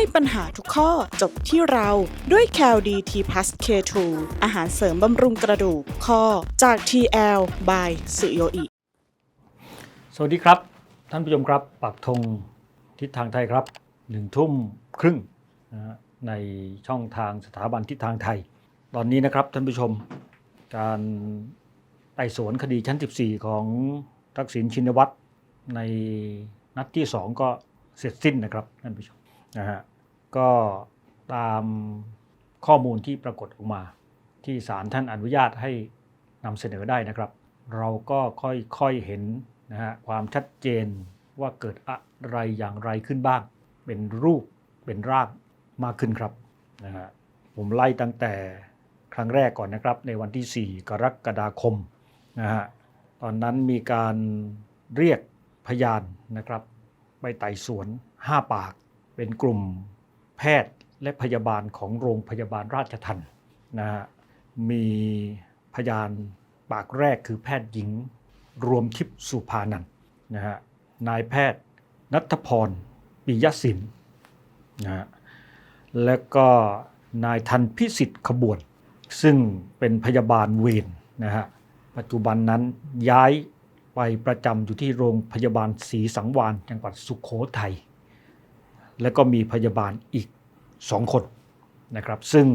ให้ปัญหาทุกข้อจบที่เราด้วย c a l d t p l u s K2 อาหารเสริมบำรุงกระดูกข้อจาก TL by สุโยอิ สวัสดีครับ ท่านผู้ชมครับ ปักธงทิศทางไทยครับหนึ่งทุ่มครึ่งนะฮะในช่องทางสถาบันทิศทางไทย ตอนนี้นะครับท่านผู้ชมการไต่สวนคดีชั้น 14 ของทักษิณชินวัตรในนัดที่ 2 ก็เสร็จสิ้นนะครับท่านผู้ชม นะฮะก็ตามข้อมูลที่ปรากฏออกมา ที่ศาลท่านอนุญาตให้นำเสนอได้นะครับ เราก็ค่อยๆเห็นนะฮะความชัดเจนว่าเกิดอะไรอย่างไรขึ้นบ้าง เป็นรูปเป็นร่างมากขึ้นครับนะฮะผมไล่ตั้งแต่ครั้งแรกก่อนนะครับ ในวันที่ 4 กรกฎาคมนะฮะตอนนั้นมีการเรียกพยานนะครับ ไปไต่สวน 5 ปาก เป็นกลุ่มแพทย์และพยาบาลของโรงพยาบาลราชทัณฑ์นะฮะมีพยานปากแรกคือแพทย์หญิงรวมทิพย์สุภานันท์นะฮะนายแพทย์นัทพรปิยศินนะฮะและก็นายทันพิสิทธิ์ขบวน ซึ่งเป็นพยาบาลเวรนะฮะปัจจุบันนั้นย้ายไปประจำอยู่ที่โรงพยาบาลศรีสังวานจังหวัดสุขโขทัย และก็มีพยาบาลอีกสองคนนะครับ ซึ่ง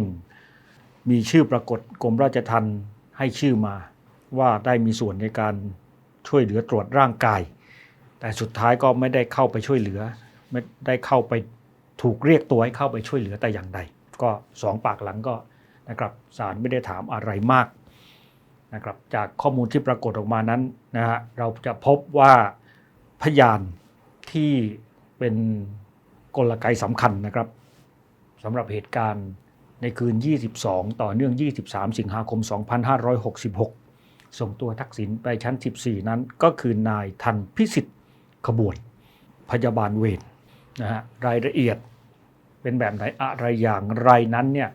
มีชื่อปรากฏกรมราชทัณฑ์ให้ชื่อมาว่าได้มีส่วนในการช่วยเหลือตรวจร่างกาย แต่สุดท้ายก็ไม่ได้เข้าไปช่วยเหลือ ไม่ได้เข้าไปถูกเรียกตัวให้เข้าไปช่วยเหลือแต่อย่างใด ก็สองปากหลังก็นะครับศาลไม่ได้ถามอะไรมากนะครับจากข้อมูลที่ปรากฏออกมานั้นนะฮะเราจะพบว่าพยานที่เป็น กลไกสำคัญนะครับสำหรับเหตุการณ์ในคืน 22 ต่อเนื่อง 23 สิงหาคม 2566 ส่งตัวทักษิณไปชั้น 14 นั้นก็คือนายทันพิสิทธิ์ขบวนพยาบาลเวรนะฮะรายละเอียดเป็นแบบไหนอะไรอย่างไรนั้นเนี่ย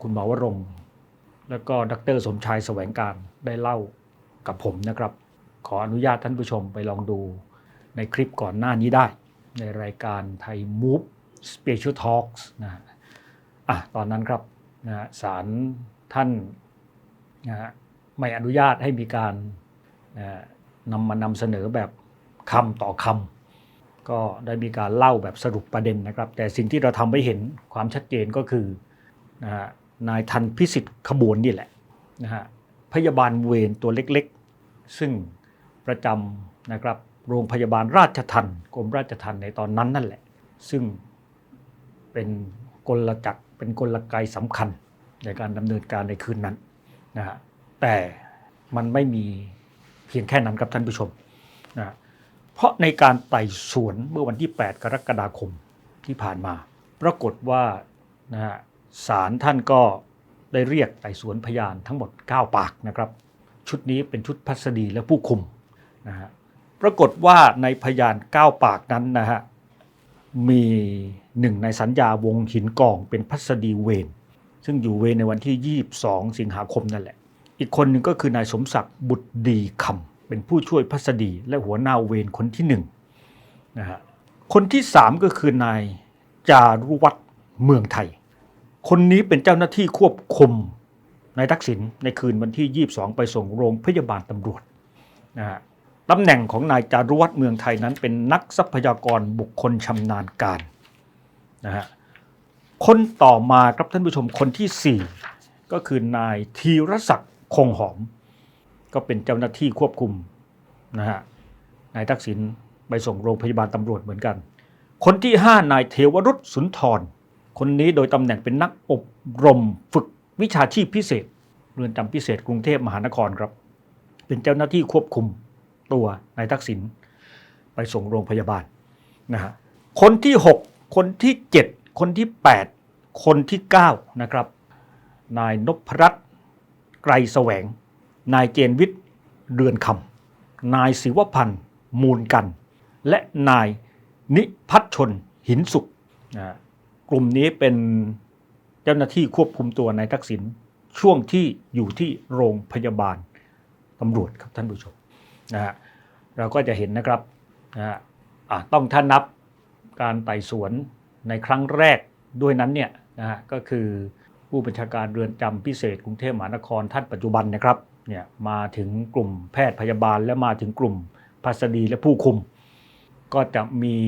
คุณหมอวรงแล้วก็ดรสมชายแสวงการได้เล่ากับผมนะครับ ขออนุญาตท่านผู้ชมไปลองดูในคลิปก่อนหน้านี้ได้ ในรายการไทย Move Special Talks นะฮะอะตอนนั้นครับนะศาลท่านนะฮะไม่อนุญาตให้มีการนะฮะนำมานำเสนอแบบคำต่อคำก็ได้มีการเล่าแบบสรุปประเด็นนะครับ แต่สิ่งที่เราทำให้เห็นความชัดเจนก็คือนะฮะนายทันพิสิทธิ์ขบวนนี่แหละนะฮะพยาบาลเวรตัวเล็กๆ ซึ่งประจำนะครับ โรงพยาบาลราชทัณฑ์กรมราชทัณฑ์ในตอนนั้นนั่นแหละ ซึ่งเป็นกลจักรเป็นกลไกสำคัญในการดำเนินการในคืนนั้นนะฮะแต่มันไม่มีเพียงแค่นั้นครับท่านผู้ชมนะฮะเพราะในการไต่สวนเมื่อวันที่ 8 กรกฎาคมที่ผ่านมา ปรากฏว่านะฮะศาลท่านก็ได้เรียกไต่สวนพยานทั้งหมด 9 ปากนะครับ ชุดนี้เป็นชุดพัสดีและผู้คุมนะฮะ ปรากฏว่าในพยาน9ปากนั้นนะฮะมีหนึ่งในสัญญาวงหินกองเป็นพัสดีเวรซึ่งอยู่เวในวันที่ 22 สิงหาคมนั่นแหละ อีกคนหนึ่งก็คือนายสมศักดิ์บุตรดีคำเป็นผู้ช่วยพัสดีและหัวหน้าเวรคนที่หนึ่งนะฮะคนที่สามก็คือนายจารุวัฒน์เมืองไทย คนนี้เป็นเจ้าหน้าที่ควบคุมนายทักษิณในคืนวันที่ 22 ไปส่งโรงพยาบาลตำรวจนะฮะ ตำแหน่งของนายจารุวัฒน์เมืองไทยนั้นเป็นนักทรัพยากรบุคคลชำนาญการนะฮะคนต่อมาครับท่านผู้ชมคนที่ 4 ก็คือนายธีรศักดิ์คงหอม ก็เป็นเจ้าหน้าที่ควบคุมนะฮะนายทักษิณไปส่งโรงพยาบาลตำรวจเหมือนกัน คนที่ 5 นายเทวรุษสุนทร คนนี้โดยตำแหน่งเป็นนักอบรมฝึกวิชาชีพพิเศษ เรือนจำพิเศษกรุงเทพมหานครครับ เป็นเจ้าหน้าที่ควบคุม ตัวนายทักษิณไปส่งโรงพยาบาลนะฮะคนที่ 6 คนที่ 7 คนที่ 8 คนที่ 9 นะครับ นายนพรัตน์ไกรแสวง นายเจนวิทย์เรือนคำนายศิวพันธ์มูลกัน และนายนิพัฒชนหินสุขนะฮะกลุ่มนี้เป็นเจ้าหน้าที่ควบคุมตัวนายทักษิณช่วงที่อยู่ที่โรงพยาบาลตำรวจครับท่านผู้ชมนะฮะ เราก็จะเห็นนะครับนะฮะต้องท่านนับการไต่สวนในครั้งแรกด้วยนั้นเนี่ยนะฮะก็คือผู้บัญชาการเรือนจำพิเศษกรุงเทพมหานครท่านปัจจุบันนะครับเนี่ยมาถึงกลุ่มแพทย์พยาบาลและมาถึงกลุ่มพัสดีและผู้คุม ก็จะมี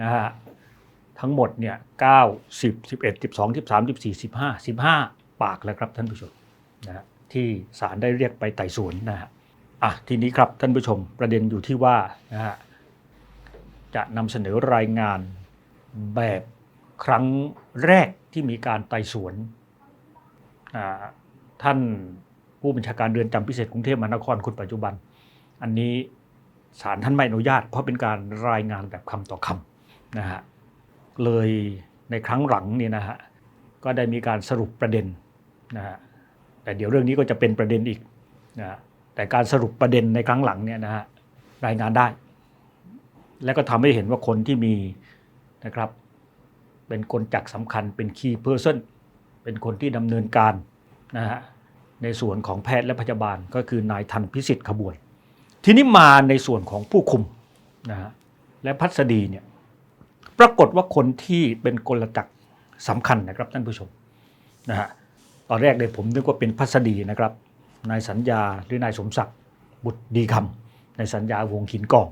นะฮะทั้งหมดเนี่ย9 10 11 12 13 14 15 15ปากแล้วครับท่านผู้ชมนะฮะที่ศาลได้เรียกไปไต่สวนนะฮะ อะทีนี้ครับท่านผู้ชมประเด็นอยู่ที่ว่านะฮะจะนำเสนอรายงานแบบครั้งแรกที่มีการไต่สวนอ่าท่านผู้บัญชาการเรือนจำพิเศษกรุงเทพมหานครคนปัจจุบัน อันนี้ศาลท่านไม่อนุญาต เพราะเป็นการรายงานแบบคำต่อคำนะฮะเลยในครั้งหลังนี่นะฮะก็ได้มีการสรุปประเด็นนะฮะแต่เดี๋ยวเรื่องนี้ก็จะเป็นประเด็นอีกนะฮะ แต่การสรุปประเด็นในครั้งหลังเนี่ยนะฮะรายงานได้ และก็ทำให้เห็นว่าคนที่มีนะครับ เป็นคนจักสำคัญเป็น key person เป็นคนที่ดำเนินการนะฮะในส่วนของแพทย์และพยาบาลก็คือนายทันพิสิทธิ์ขบวน ทีนี้มาในส่วนของผู้คุมนะฮะและพัสดีเนี่ยปรากฏว่าคนที่เป็นกลจักสำคัญนะครับท่านผู้ชมนะฮะตอนแรกเลยผมนึกว่าเป็นพัสดีนะครับ นายสัญญาหรือนายสมศักดิ์บุตรดีคำในสัญญาวงหินกอง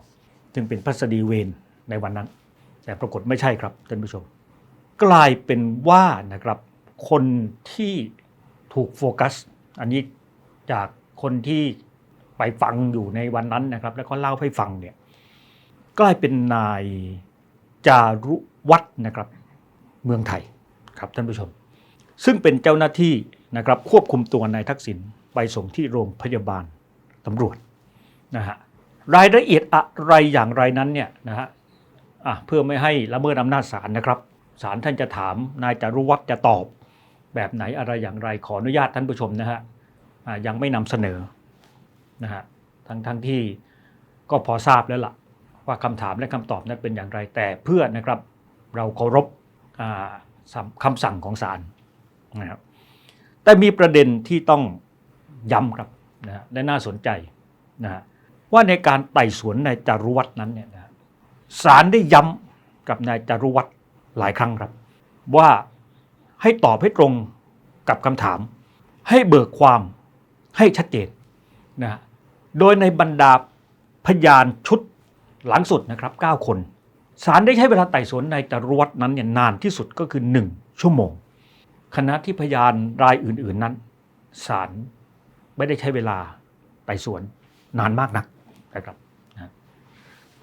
ซึ่งเป็นพัสดีเวนในวันนั้น แต่ปรากฏไม่ใช่ครับท่านผู้ชม กลายเป็นว่านะครับคนที่ถูกโฟกัส อันนี้จากคนที่ไปฟังอยู่ในวันนั้นนะครับ แล้วก็เล่าให้ฟังเนี่ยกลายเป็นนายจารุวัฒนะครับ เมืองไทยครับท่านผู้ชม ซึ่งเป็นเจ้าหน้าที่นะครับควบคุมตัวนายทักษิณ ไปส่งที่โรงพยาบาลตำรวจนะฮะรายละเอียดอะไรอย่างไรนั้นเนี่ยนะฮะอะเพื่อไม่ให้ละเมิดอำนาจศาลนะครับศาลท่านจะถามนายจารุวัฒน์จะตอบ แบบไหนอะไรอย่างไรขออนุญาตท่านผู้ชมนะฮะะยังไม่นำเสนอนะฮะทั้งทั้งที่ก็พอทราบแล้วล่ะ ว่าคำถามและคำตอบนั้นเป็นอย่างไรแต่เพื่อนะครับเราเคารพอ่าสำคำสั่งของศาลนะครับแต่มีประเด็นที่ต้อง ย้ำครับนะฮะและน่าสนใจนะฮะว่าในการไต่สวนนายจารุวัฒน์นั้นเนี่ยนะศาลได้ย้ำกับนายจารุวัฒน์หลายครั้งครับ ว่าให้ตอบให้ตรงกับคำถาม ให้เบิกความให้ชัดเจนนะฮะโดยในบรรดาพยานชุดหลังสุดนะครับ 9 คนศาลได้ใช้เวลาไต่สวนนายจารุวัฒน์นั้นเนี่ยนานที่สุดก็คือ 1 ชั่วโมง คณะที่พยานรายอื่น ๆนั้นศาล ไม่ได้ใช้เวลาไต่สวนนานมากนักนะครับ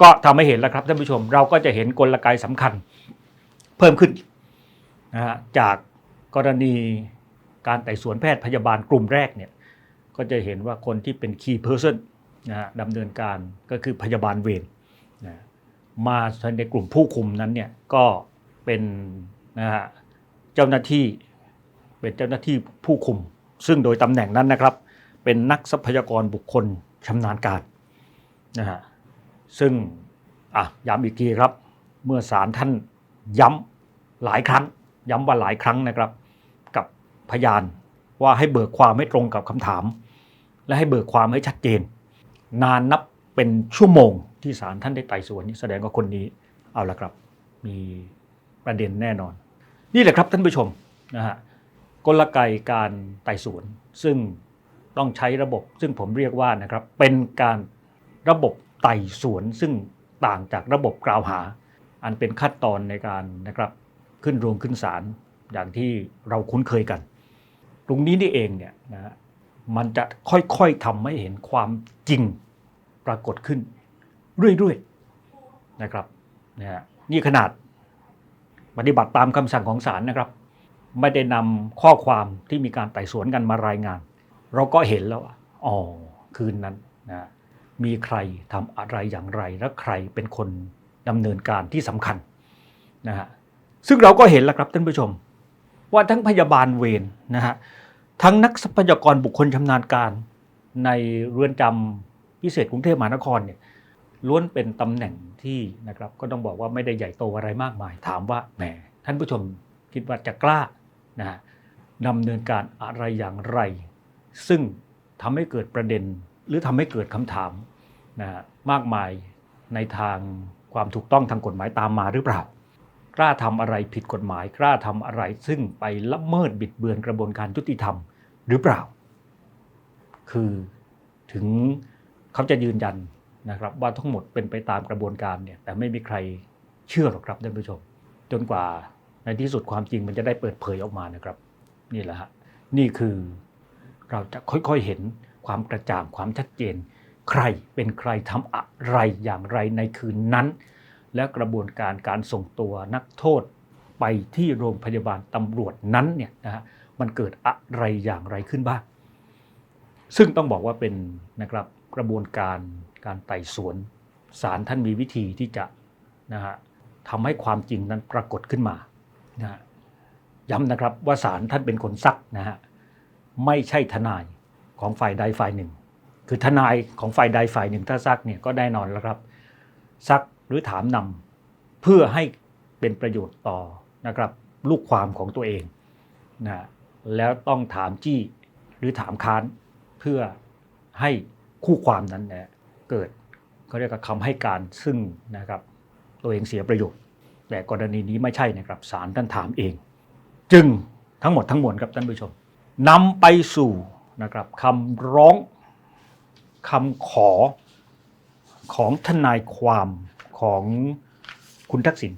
ก็ทำให้เห็นแล้วครับท่านผู้ชม เราก็จะเห็นกลไกสำคัญ เพิ่มขึ้นนะฮะจากกรณีการไต่สวนแพทย์พยาบาลกลุ่มแรกเนี่ยก็จะเห็นว่าคนที่เป็น key person นะฮะดำเนินการก็คือพยาบาลเวรนะมาในกลุ่มผู้คุมนั้นเนี่ยก็เป็นนะฮะเจ้าหน้าที่เป็นเจ้าหน้าที่ผู้คุม ซึ่งโดยตำแหน่งนั้นนะครับ เป็นนักทรัพยากรบุคคลชำนาญการนะฮะซึ่งอะย้ำอีกทีครับ เมื่อศาลท่านย้ำหลายครั้ง ย้ำว่าหลายครั้งนะครับ กับพยานว่าให้เบิกความให้ตรงกับคำถาม และให้เบิกความให้ชัดเจน นานนับเป็นชั่วโมงที่ศาลท่านได้ไต่สวนนี่แสดงว่าคนนี้เอาละครับ มีประเด็นแน่นอน นี่แหละครับท่านผู้ชมนะฮะกลไกการไต่สวนซึ่ง ต้องใช้ระบบ ซึ่งผมเรียกว่านะครับเป็นการระบบไต่สวนซึ่งต่างจากระบบกล่าวหา อันเป็นขั้นตอนในการนะครับขึ้นโรงขึ้นศาลอย่างที่เราคุ้นเคยกัน ตรงนี้นี่เองเนี่ยนะฮะมันจะค่อยๆทำให้เห็นความจริงปรากฏขึ้น เรื่อยๆนะครับนะนี่ขนาดปฏิบัติตามคำสั่งของศาลนะครับ ไม่ได้นำข้อความที่มีการไต่สวนกันมารายงาน เราก็เห็นแล้วว่าอ๋อคืนนั้นนะมีใครทำอะไรอย่างไรและใครเป็นคนดำเนินการที่สำคัญนะฮะซึ่งเราก็เห็นแล้วครับท่านผู้ชม ว่าทั้งพยาบาลเวรนะฮะทั้งนักทรัพยากรบุคคลชำนาญการ ในเรือนจำพิเศษกรุงเทพมหานครเนี่ยล้วนเป็นตำแหน่งที่นะครับก็ต้องบอกว่าไม่ได้ใหญ่โตอะไรมากมาย ถามว่าแหมท่านผู้ชมคิดว่าจะกล้านะฮะดำเนินการอะไรอย่างไร ซึ่งทำให้เกิดประเด็นหรือทำให้เกิดคำถามนะฮะมากมายในทางความถูกต้องทางกฎหมายตามมาหรือเปล่า กล้าทำอะไรผิดกฎหมาย กล้าทำอะไรซึ่งไปละเมิดบิดเบือนกระบวนการยุติธรรมหรือเปล่า คือถึงเขาจะยืนยันนะครับว่าทั้งหมดเป็นไปตามกระบวนการเนี่ยแต่ไม่มีใครเชื่อหรอกครับท่านผู้ชม จนกว่าในที่สุดความจริงมันจะได้เปิดเผยออกมานะครับ นี่แหละฮะนี่คือ เราจะค่อยๆเห็นความกระจ่างความชัดเจน ใครเป็นใครทำอะไรอย่างไรในคืนนั้น และกระบวนการการส่งตัวนักโทษไปที่โรงพยาบาลตำรวจนั้นเนี่ยนะฮะมันเกิดอะไรอย่างไรขึ้นบ้าง ซึ่งต้องบอกว่าเป็นนะครับกระบวนการการไต่สวนศาลท่านมีวิธีที่จะนะฮะทำให้ความจริงนั้นปรากฏขึ้นมานะย้ำนะครับว่าศาลท่านเป็นคนซักนะฮะ ไม่ใช่ทนายของฝ่ายใดฝ่ายหนึ่ง คือทนายของฝ่ายใดฝ่ายหนึ่งถ้าซักเนี่ยก็แน่นอนแล้วครับ ซักหรือถามนำเพื่อให้เป็นประโยชน์ต่อนะครับลูกความของตัวเองนะแล้วต้องถามจี้หรือถามค้านเพื่อให้คู่ความนั้นเนี่ยเกิดเขาเรียกว่าคำให้การซึ่งนะครับตัวเองเสียประโยชน์ แต่กรณีนี้ไม่ใช่นะครับศาลท่านถามเอง จึงทั้งหมดทั้งมวลครับท่านผู้ชม นำไปสู่นะครับคำร้องคำขอของทนายความของคุณทักษิณ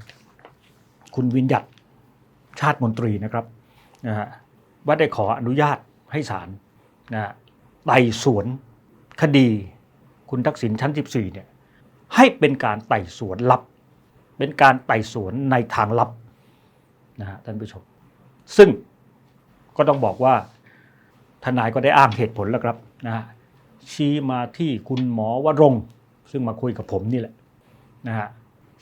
คุณวินยัตชาติมนตรีนะครับนะฮะว่าได้ขออนุญาตให้ศาลนะฮะไต่สวนคดีคุณทักษิณชั้น 14เนี่ยให้เป็นการไต่สวนลับ เป็นการไต่สวนในทางลับนะฮะท่านผู้ชมซึ่ง ก็ต้องบอกว่าทนายก็ได้อ้างเหตุผลแล้วครับนะฮะชี้มาที่คุณหมอวรงซึ่งมาคุยกับผมนี่แหละนะฮะ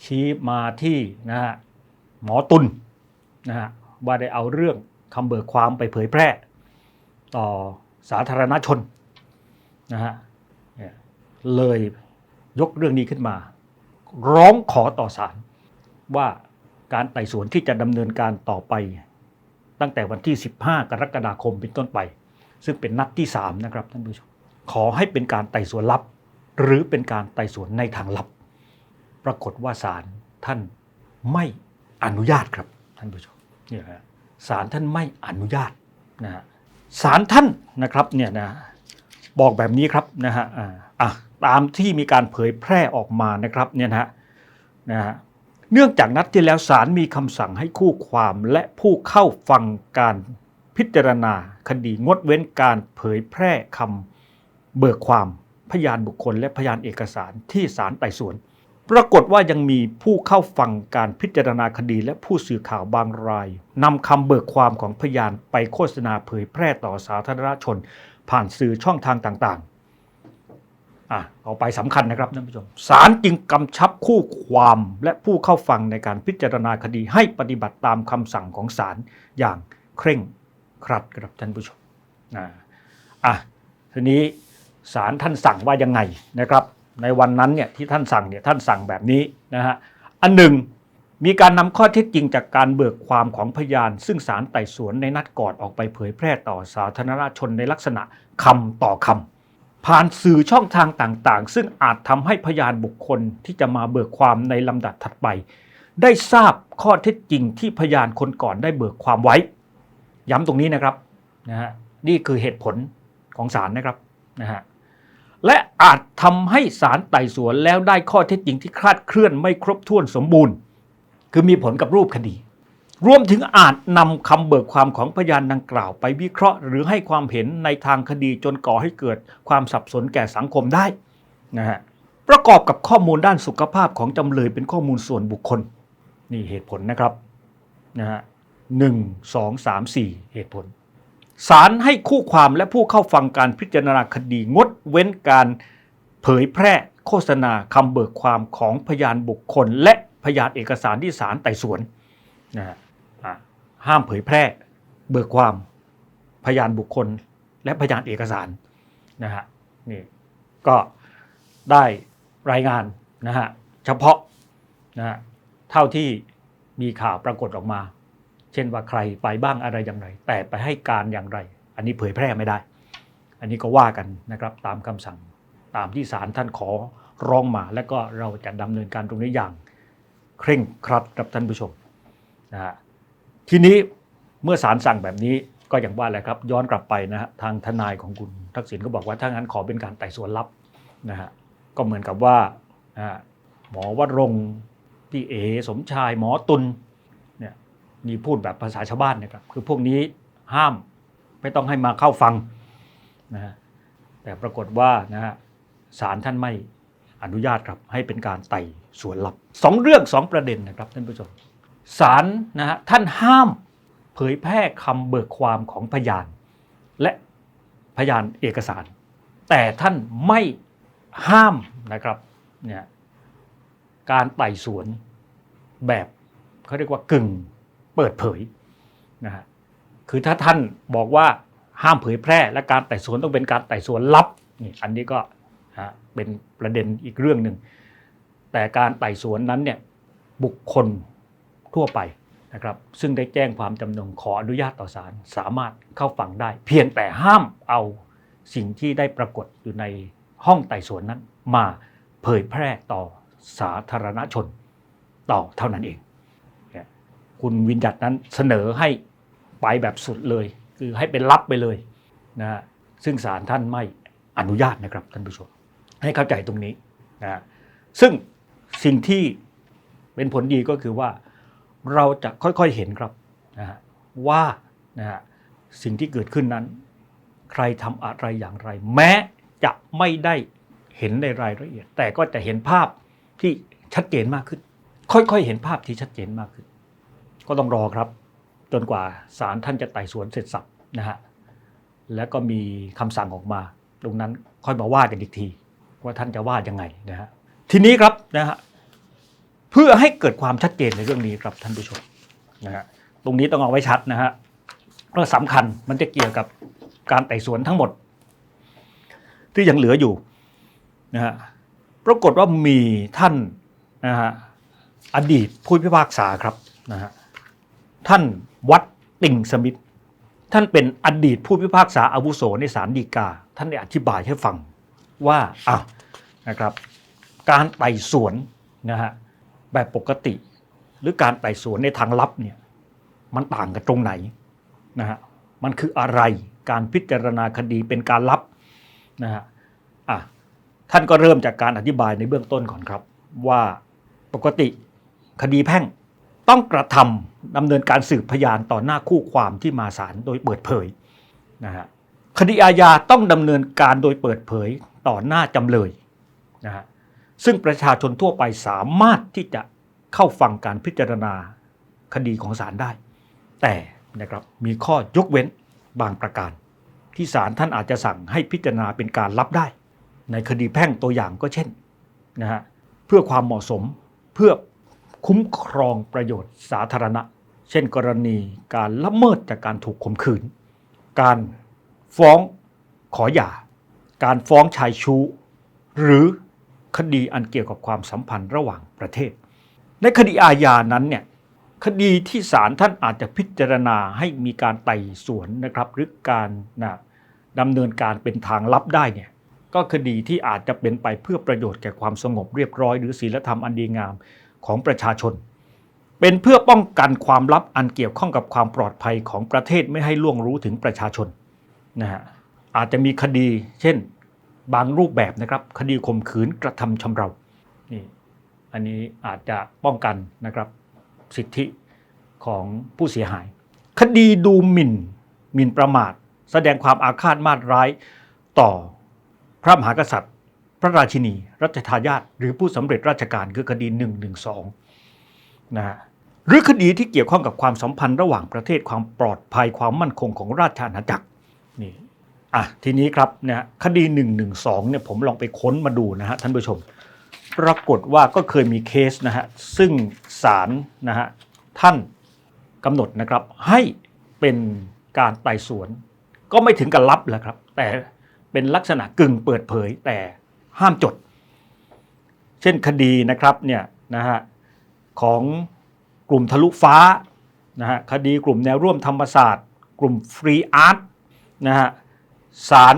ชี้มาที่นะฮะหมอตุลนะฮะว่าได้เอาเรื่องคำเบิกความไปเผยแพร่ ต่อสาธารณชนนะฮะเลยยกเรื่องนี้ขึ้นมา ร้องขอต่อศาลว่าการไต่สวนที่จะดำเนินการต่อไป ตั้งแต่วันที่ 15 กรกฎาคมเป็นต้นไป ซึ่งเป็นนัดที่ 3 นะครับท่านผู้ชม ขอให้เป็นการไต่สวนลับ หรือเป็นการไต่สวนในทางลับ ปรากฏว่าศาลท่านไม่อนุญาตครับท่านผู้ชมนี่แหละศาลท่านไม่อนุญาตนะฮะศาลท่านนะครับเนี่ยนะบอกแบบนี้ครับนะฮะอ่าอะตามที่มีการเผยแพร่ออกมานะครับเนี่ยนะฮะนะฮะ เนื่องจากนัดที่แล้วศาลมีคำสั่งให้คู่ความและผู้เข้าฟังการพิจารณาคดีงดเว้นการเผยแพร่คำเบิกความพยานบุคคลและพยานเอกสารที่ศาลไต่สวน ปรากฏว่ายังมีผู้เข้าฟังการพิจารณาคดีและผู้สื่อข่าวบางรายนำคำเบิกความของพยานไปโฆษณาเผยแพร่ต่อสาธารณชน ผ่านสื่อช่องทางต่างๆ อะเอาไปสำคัญนะครับท่านผู้ชมศาลจึงกำชับคู่ความและผู้เข้าฟังในการพิจารณาคดีให้ปฏิบัติตามคำสั่งของศาลอย่างเคร่งครัดครับท่านผู้ชมอ่าอะทีนี้ศาลท่านสั่งว่ายังไงนะครับ ในวันนั้นเนี่ยที่ท่านสั่งเนี่ยท่านสั่งแบบนี้นะฮะอันหนึ่งมีการนำข้อเท็จจริงจากการเบิกความของพยาน ซึ่งศาลไต่สวนในนัดก่อนออกไปเผยแพร่ต่อสาธารณชนในลักษณะคำต่อคำ ผ่านสื่อช่องทางต่างๆ ซึ่งอาจทำให้พยานบุคคลที่จะมาเบิกความในลำดับถัดไป ได้ทราบข้อเท็จจริงที่พยานคนก่อนได้เบิกความไว้ ย้ำตรงนี้นะครับนะฮะนี่คือเหตุผลของศาลนะครับนะฮะและอาจทำให้ศาลไต่สวนแล้วได้ข้อเท็จจริงที่คลาดเคลื่อนไม่ครบถ้วนสมบูรณ์ คือมีผลกับรูปคดี รวมถึงอาจนำคำเบิกความของพยานดังกล่าวไปวิเคราะห์ หรือให้ความเห็นในทางคดีจนก่อให้เกิดความสับสนแก่สังคมได้นะฮะประกอบกับข้อมูลด้านสุขภาพของจำเลยเป็นข้อมูลส่วนบุคคล นี่เหตุผลนะครับนะฮะหนึ่งสองสามสี่เหตุผลศาลให้คู่ความและผู้เข้าฟังการพิจารณาคดีงดเว้นการเผยแพร่โฆษณาคำเบิกความของพยานบุคคล และพยานเอกสารที่ศาลไต่สวนนะฮะอะ ห้ามเผยแพร่ เบิกความพยานบุคคล และพยานเอกสารนะฮะนี่ก็ได้รายงานนะฮะเฉพาะนะฮะเท่าที่มีข่าวปรากฏออกมา เช่นว่าใครไปบ้างอะไรอย่างไร แต่ไปให้การอย่างไร อันนี้เผยแพร่ไม่ได้ อันนี้ก็ว่ากันนะครับตามคำสั่งตามที่ศาลท่านขอร้องมา และก็เราจะดำเนินการตรงนี้อย่าง เคร่งครัดครับท่านผู้ชมนะฮะ ทีนี้เมื่อศาลสั่งแบบนี้ก็อย่างว่าแหละครับ ย้อนกลับไปนะฮะทางทนายของคุณทักษิณก็บอกว่าถ้างั้นขอเป็นการไต่สวนลับนะฮะก็เหมือนกับว่าหมอวรงพี่เอสมชายหมอตุลเนี่ยนี่พูดแบบภาษาชาวบ้านนะครับคือพวกนี้ห้ามไม่ต้องให้มาเข้าฟังนะฮะแต่ปรากฏว่านะฮะศาลท่านไม่อนุญาตครับให้เป็นการไต่สวนลับสองเรื่องสองประเด็นนะครับท่านผู้ชม ศาลนะฮะท่านห้ามเผยแพร่คำเบิกความของพยาน และพยานเอกสาร แต่ท่านไม่ห้ามนะครับเนี่ยการไต่สวนแบบเขาเรียกว่ากึ่งเปิดเผยนะฮะคือถ้าท่านบอกว่าห้ามเผยแพร่ และการไต่สวนต้องเป็นการไต่สวนลับนี่อันนี้ก็ฮะเป็นประเด็นอีกเรื่องหนึ่งแต่การไต่สวนนั้นเนี่ยบุคคล ทั่วไปนะครับซึ่งได้แจ้งความจำนงขออนุญาตต่อศาลสามารถเข้าฟังได้ เพียงแต่ห้ามเอาสิ่งที่ได้ปรากฏอยู่ในห้องไต่สวนนั้น มาเผยแพร่ต่อสาธารณชนต่อเท่านั้นเอง คุณวินยัตนั้นเสนอให้ไปแบบสุดเลย คือให้เป็นลับไปเลยนะซึ่งศาลท่านไม่อนุญาตนะครับท่านผู้ชมให้เข้าใจตรงนี้นะซึ่งสิ่งที่เป็นผลดีก็คือว่า เราจะค่อยๆเห็นครับนะฮะว่านะฮะสิ่งที่เกิดขึ้นนั้น ใครทำอะไรอย่างไร แม้จะไม่ได้เห็นในรายละเอียด แต่ก็จะเห็นภาพที่ชัดเจนมากขึ้น ค่อยๆเห็นภาพที่ชัดเจนมากขึ้น ก็ต้องรอครับ จนกว่าศาลท่านจะไต่สวนเสร็จสับนะฮะแล้วก็มีคำสั่งออกมา ตรงนั้นค่อยมาว่ากันอีกที ว่าท่านจะว่ายังไงนะฮะทีนี้ครับนะฮะ เพื่อให้เกิดความชัดเจนในเรื่องนี้ครับท่านผู้ชมนะฮะตรงนี้ต้องเอาไว้ชัดนะฮะเพราะสำคัญมันจะเกี่ยวกับการไต่สวนทั้งหมด ที่ยังเหลืออยู่นะฮะปรากฏว่ามีท่านนะฮะอดีตผู้พิพากษาครับนะฮะท่านวัดติ่งสมิธท่านเป็นอดีตผู้พิพากษาอาวุโสในศาลฎีกา ท่านได้อธิบายให้ฟังว่าอะนะครับ การไต่สวนนะฮะ แบบปกติ หรือการไต่สวนในทางลับเนี่ยมันต่างกันตรงไหนนะฮะมันคืออะไรการพิจารณาคดีเป็นการลับนะฮะอะท่านก็เริ่มจากการอธิบายในเบื้องต้นก่อนครับ ว่าปกติคดีแพ่งต้องกระทำดำเนินการสืบพยานต่อหน้าคู่ความที่มาศาลโดยเปิดเผยนะฮะคดีอาญาต้องดำเนินการโดยเปิดเผยต่อหน้าจำเลยนะฮะ ซึ่งประชาชนทั่วไปสามารถที่จะเข้าฟังการพิจารณาคดีของศาลได้ แต่นะครับมีข้อยกเว้นบางประการ ที่ศาลท่านอาจจะสั่งให้พิจารณาเป็นการรับได้ ในคดีแพ่งตัวอย่างก็เช่นนะฮะเพื่อความเหมาะสมเพื่อคุ้มครองประโยชน์สาธารณะ เช่นกรณีการละเมิดจากการถูกข่มขืน การฟ้องขอหย่า การฟ้องชายชู้ หรือ คดีอันเกี่ยวกับความสัมพันธ์ระหว่างประเทศ ในคดีอาญานั้นเนี่ยคดีที่ศาลท่านอาจจะพิจารณาให้มีการไต่สวนนะครับหรือการนะดำเนินการเป็นทางลับได้เนี่ยก็คดีที่อาจจะเป็นไปเพื่อประโยชน์แก่ความสงบเรียบร้อย หรือศีลธรรมอันดีงามของประชาชน เป็นเพื่อป้องกันความลับอันเกี่ยวข้องกับความปลอดภัยของประเทศไม่ให้ล่วงรู้ถึงประชาชนนะฮะอาจจะมีคดี เช่น บางรูปแบบนะครับ คดีข่มขืนกระทำชำเรานี่อันนี้อาจจะป้องกันนะครับสิทธิของผู้เสียหาย คดีดูหมิ่นหมิ่นประมาท แสดงความอาฆาตมาตร้ายต่อพระมหากษัตริย์ พระราชินี รัชทายาทหรือผู้สำเร็จราชการคือคดี 112นะฮะหรือคดีที่เกี่ยวข้องกับความสัมพันธ์ระหว่างประเทศความปลอดภัยความมั่นคงของราชอาณาจักรนี่ อะทีนี้ครับเนี่ยคดี112เนี่ยผมลองไปค้นมาดูนะฮะท่านผู้ชม ปรากฏว่าก็เคยมีเคสนะฮะซึ่งศาลนะฮะท่านกำหนดนะครับให้เป็นการไต่สวน ก็ไม่ถึงกับลับแหละครับ แต่เป็นลักษณะกึ่งเปิดเผยแต่ห้ามจด เช่นคดีนะครับเนี่ยนะฮะของกลุ่มทะลุฟ้านะฮะคดีกลุ่มแนวร่วมธรรมศาสตร์ กลุ่มฟรีอาร์ตนะฮะ ศาล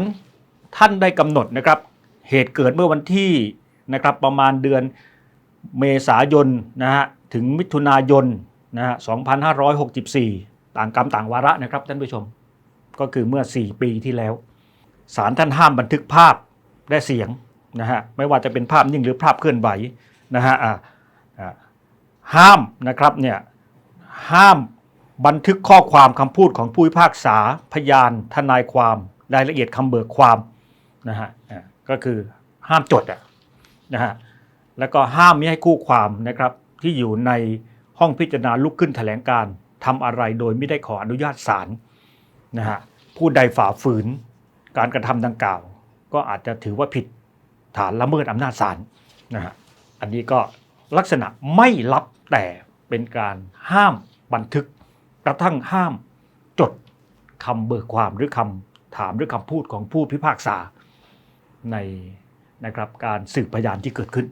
ท่านได้กำหนดนะครับ เหตุเกิดเมื่อวันที่นะครับประมาณเดือนเมษายนนะฮะถึงมิถุนายนนะฮะ2564 ต่างกรรมต่างวาระนะครับท่านผู้ชม ก็คือเมื่อ 4 ปีที่แล้วศาลท่านห้ามบันทึกภาพและเสียงนะฮะไม่ว่าจะเป็นภาพนิ่งหรือภาพเคลื่อนไหวนะฮะอ่าห้ามนะครับเนี่ยห้ามบันทึกข้อความคำพูดของผู้พิพากษาพยานทนายความ รายละเอียดคำเบิกความนะฮะก็คือห้ามจดอะนะฮะแล้วก็ห้ามไม่ให้คู่ความนะครับที่อยู่ในห้องพิจารณาลุกขึ้นแถลงการณ์ทำอะไรโดยไม่ได้ขออนุญาตศาลนะฮะผู้ใดฝ่าฝืนการกระทำดังกล่าว ก็อาจจะถือว่าผิดฐานละเมิดอำนาจศาลนะฮะอันนี้ก็ลักษณะไม่รับแต่เป็นการห้ามบันทึกกระทั่งห้ามจดคำเบิกความหรือคำ ถามหรือคำพูดของผู้พิพากษาในนะครับการสืบพยานที่เกิดขึ้น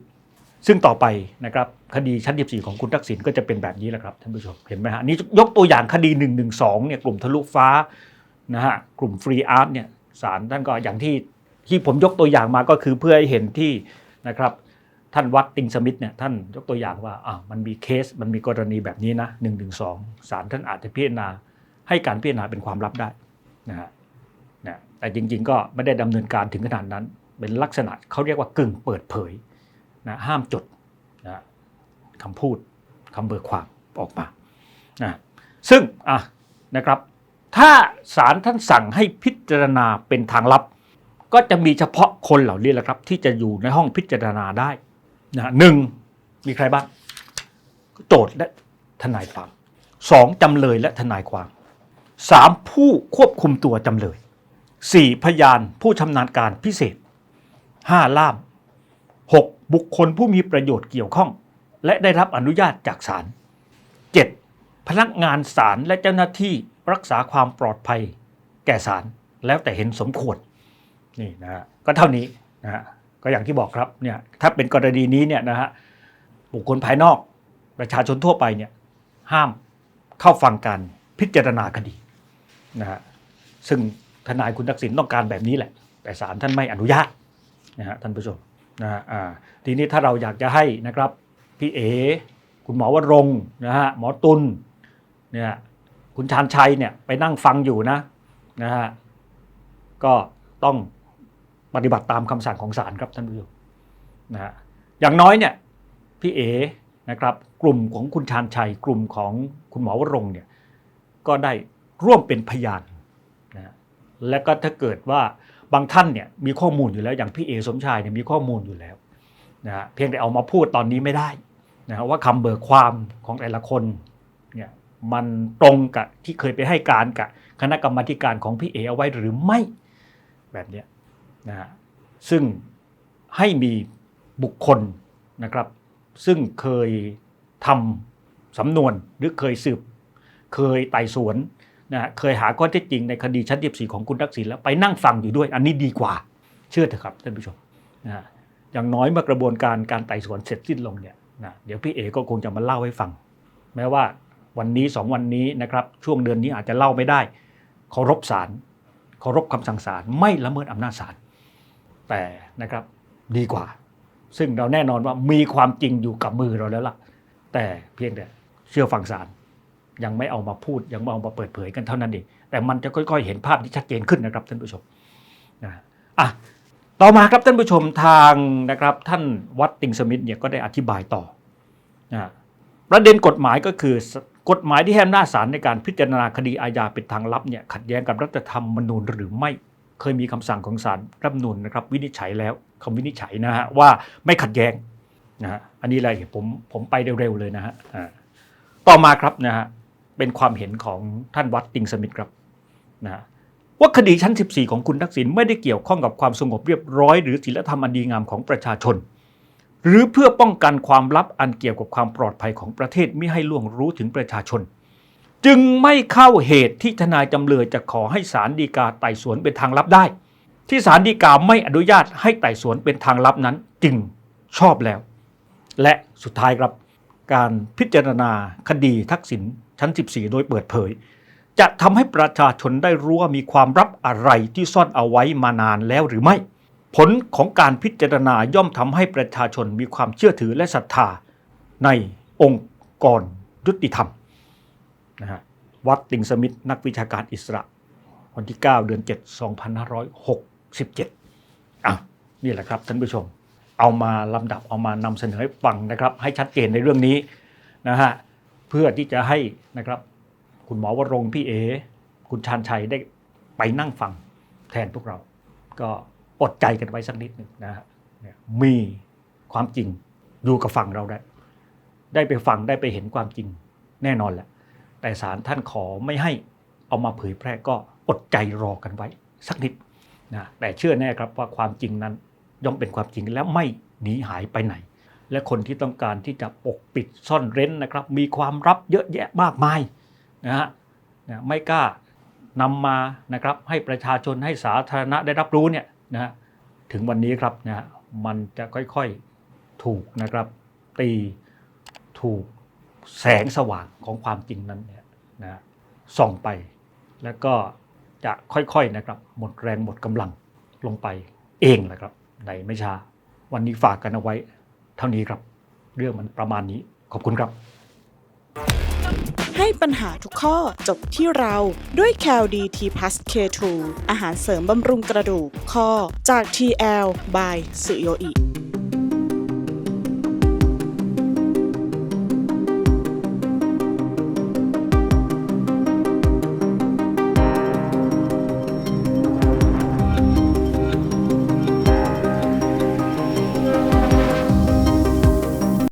ซึ่งต่อไปนะครับคดีชั้น 14 ของคุณทักษิณก็จะเป็นแบบนี้แหละครับท่านผู้ชมเห็นไหมฮะนี่ยกตัวอย่างคดี 1 1 2เนี่ยกลุ่มทะลุฟ้านะฮะกลุ่มฟรีอาร์ตเนี่ยศาลท่านก็อย่างที่ที่ผมยกตัวอย่างมาก็คือเพื่อให้เห็นที่นะครับท่านวัดติงสมิธเนี่ยท่านยกตัวอย่างว่าอ่ามันมีเคสมันมีกรณีแบบนี้นะ1นึศาลท่านอาจจะพิจารณาให้การพิจารณาเป็นความลับได้นะฮะ แต่จริง ๆ ก็ไม่ได้ดำเนินการถึงขนาดนั้น เป็นลักษณะเขาเรียกว่ากึ่งเปิดเผยนะห้ามจดนะคำพูดคำเบิกความออกมานะซึ่งอะนะครับ ถ้าศาลท่านสั่งให้พิจารณาเป็นทางลับ ก็จะมีเฉพาะคนเหล่านี้แหละครับ ที่จะอยู่ในห้องพิจารณาได้นะหนึ่งมีใครบ้างโจทย์และทนายความสองจำเลยและทนายความสามผู้ควบคุมตัวจำเลย สี่พยานผู้ชำนาญการพิเศษห้าล่าม 6. บุคคลผู้มีประโยชน์เกี่ยวข้อง และได้รับอนุญาตจากศาล 7. พนักงานศาลและเจ้าหน้าที่รักษาความปลอดภัย แก่ศาลแล้วแต่เห็นสมควรนี่นะฮะก็เท่านี้นะฮะก็อย่างที่บอกครับเนี่ยถ้าเป็นกรณีนี้เนี่ยนะฮะบุคคลภายนอกประชาชนทั่วไปเนี่ยห้ามเข้าฟังการพิจารณาคดีนะฮะซึ่ง ทนายคุณทักษิณต้องการแบบนี้แหละ แต่ศาลท่านไม่อนุญาตนะฮะท่านผู้ชมนะฮะทีนี้ถ้าเราอยากจะให้นะครับพี่เอ คุณหมอวรงนะฮะหมอตุลเนี่ยคุณชาญชัยเนี่ยไปนั่งฟังอยู่นะนะฮะก็ต้องปฏิบัติตามคำสั่งของศาลครับท่านผู้ชมนะฮะอย่างน้อยเนี่ยพี่เอนะครับกลุ่มของคุณชาญชัย กลุ่มของคุณหมอวรงเนี่ยก็ได้ร่วมเป็นพยาน และก็ถ้าเกิดว่าบางท่านเนี่ยมีข้อมูลอยู่แล้วอย่างพี่เอสมชายเนี่ยมีข้อมูลอยู่แล้วนะฮะเพียงแต่เอามาพูดตอนนี้ไม่ได้นะฮะว่าคำเบิกความของแต่ละคนเนี่ยมันตรงกับที่เคยไปให้การกับคณะกรรมาการของพี่เอเอาไว้หรือไม่แบบนี้นะฮะซึ่งให้มีบุคคลนะครับ ซึ่งเคยทำสำนวนหรือเคยสืบ เคยไต่สวน นะฮะเคยหาข้อเท็จจริงในคดีชั้นที่สี่ของคุณทักษิณแล้วไปนั่งฟังอยู่ด้วย อันนี้ดีกว่า เชื่อเถอะครับท่านผู้ชมนะฮะอย่างน้อยเมื่อกระบวนการการไต่สวนเสร็จสิ้นลงเนี่ยนะเดี๋ยวพี่เอก็คงจะมาเล่าให้ฟัง แม้ว่าวันนี้สองวันนี้นะครับช่วงเดือนนี้อาจจะเล่าไม่ได้เคารพศาลเคารพคำสั่งศาลไม่ละเมิดอำนาจศาลแต่นะครับดีกว่า ซึ่งเราแน่นอนว่ามีความจริงอยู่กับมือเราแล้วล่ะ แต่เพียงแต่เชื่อฟังศาล ยังไม่เอามาพูดยังไม่เอามาเปิดเผยกันเท่านั้นเองแต่มันจะค่อยๆ เห็นภาพที่ชัดเจนขึ้นนะครับท่านผู้ชมนะอะต่อมาครับท่านผู้ชมทางนะครับท่านวัดติงสมิธเนี่ยก็ได้อธิบายต่อนะประเด็นกฎหมายก็คือกฎหมายที่ให้อำนาจศาลในการพิจารณาคดีอาญาเป็นทางลับเนี่ยขัดแย้งกับรัฐธรรมนูญหรือไม่เคยมีคำสั่งของศาลรัฐธรรมนูญนะครับ วินิจฉัยแล้วคำวินิจฉัยนะฮะว่าไม่ขัดแย้งนะฮะอันนี้อะไรผมผมไปเร็วๆเลยนะฮะอ่าต่อมาครับนะฮะ เป็นความเห็นของท่านวัดติงสมิธครับนะว่าคดีชั้น 14 ของคุณทักษิณไม่ได้เกี่ยวข้องกับความสงบเรียบร้อย หรือศีลธรรมอันดีงามของประชาชน หรือเพื่อป้องกันความลับอันเกี่ยวกับความปลอดภัยของประเทศไม่ให้ล่วงรู้ถึงประชาชน จึงไม่เข้าเหตุที่ทนายจำเลยจะขอให้ศาลฎีกาไต่สวนเป็นทางลับได้ ที่ศาลฎีกาไม่อนุญาตให้ไต่สวนเป็นทางลับนั้น จึงชอบแล้ว และสุดท้ายครับการพิจารณาคดีทักษิณ ชั้น 14 โดยเปิดเผย จะทำให้ประชาชนได้รู้ว่ามีความลับอะไรที่ซ่อนเอาไว้มานานแล้วหรือไม่ ผลของการพิจารณาย่อมทำให้ประชาชนมีความเชื่อถือและศรัทธาในองค์กรยุติธรรมนะฮะวัดติงสมิธนักวิชาการอิสระ วันที่ 9 เดือน 7 2567อะนี่แหละครับท่านผู้ชม เอามาลำดับเอามานำเสนอให้ฟังนะครับ ให้ชัดเจนในเรื่องนี้นะฮะ เพื่อที่จะให้นะครับ คุณหมอวรงพี่เอ คุณชาญชัยได้ไปนั่งฟังแทนพวกเรา ก็อดใจกันไว้สักนิดหนึ่งนะฮะมีความจริงอยู่กับฝั่งเราได้ ได้ไปฟังได้ไปเห็นความจริงแน่นอนแหละ แต่ศาลท่านขอไม่ให้เอามาเผยแพร่ก็อดใจรอกันไว้ สักนิดนะแต่เชื่อแน่ครับว่าความจริงนั้นย่อมเป็นความจริงและไม่หนีหายไปไหน และคนที่ต้องการที่จะปกปิดซ่อนเร้นนะครับ มีความลับเยอะแยะมากมายนะฮะไม่กล้านำมานะครับให้ประชาชนให้สาธารณะได้รับรู้เนี่ยนะฮะถึงวันนี้ครับนะฮะมันจะค่อยๆถูกนะครับตีถูกแสงสว่างของความจริงนั้นเนี่ยนะฮะส่องไป แล้วก็จะค่อยๆนะครับ หมดแรงหมดกำลังลงไปเองแหละครับในไม่ช้าวันนี้ฝากกันเอาไว้ เท่านี้ครับ เรื่องมันประมาณนี้ขอบคุณครับ ให้ปัญหาทุกข้อจบที่เราด้วย c a l d t p l u s K2 อาหารเสริมบำรุงกระดูกข้อจาก TL by สุโยอิ